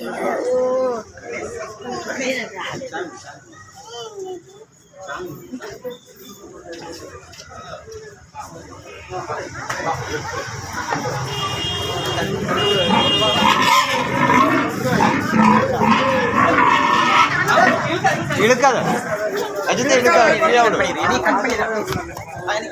오. இழுக்காத அஜித் இழுக்காத நீ கட் பண்ணிடு